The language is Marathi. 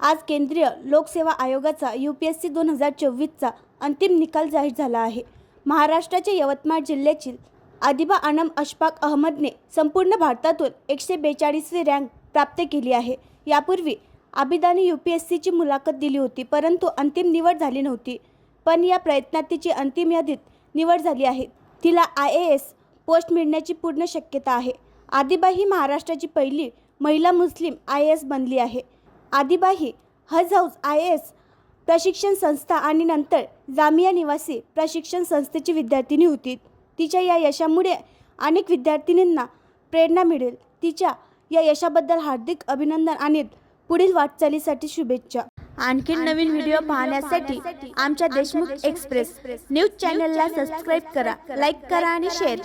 आज केंद्रीय लोकसेवा आयोगाचा यू पी एस सी दोन हजार चोवीसचा अंतिम निकाल जाहीर झाला आहे. महाराष्ट्राच्या यवतमाळ जिल्ह्यातील आदिबा आनम अशफाक अहमदने संपूर्ण भारतातून एकशे बेचाळीसवी रँक प्राप्त केली आहे. यापूर्वी आबिदाने यू पी एस सीची मुलाखत दिली होती परंतु अंतिम निवड झाली नव्हती. पण या प्रयत्नात तिची अंतिम यादीत निवड झाली आहे. तिला आय ए एस पोस्ट मिळण्याची पूर्ण शक्यता आहे. आदिबा ही महाराष्ट्राची पहिली महिला मुस्लिम आय ए एस बनली आहे. आदिबा ही Haj house I A S प्रशिक्षण संस्था आणि नंतर जामिया निवासी प्रशिक्षण संस्थेची विद्यार्थिनी होती. तिच्या या यशामुळे अनेक विद्यार्थिनींना प्रेरणा मिळेल. तिच्या या यशाबद्दल हार्दिक अभिनंदन आणि पुढील वाटचालीसाठी शुभेच्छा. आणखी नवीन व्हिडिओ पाहण्यासाठी आमच्या देशमुख एक्सप्रेस न्यूज चॅनलला सबस्क्राईब करा लाईक करा आणि शेअर करा.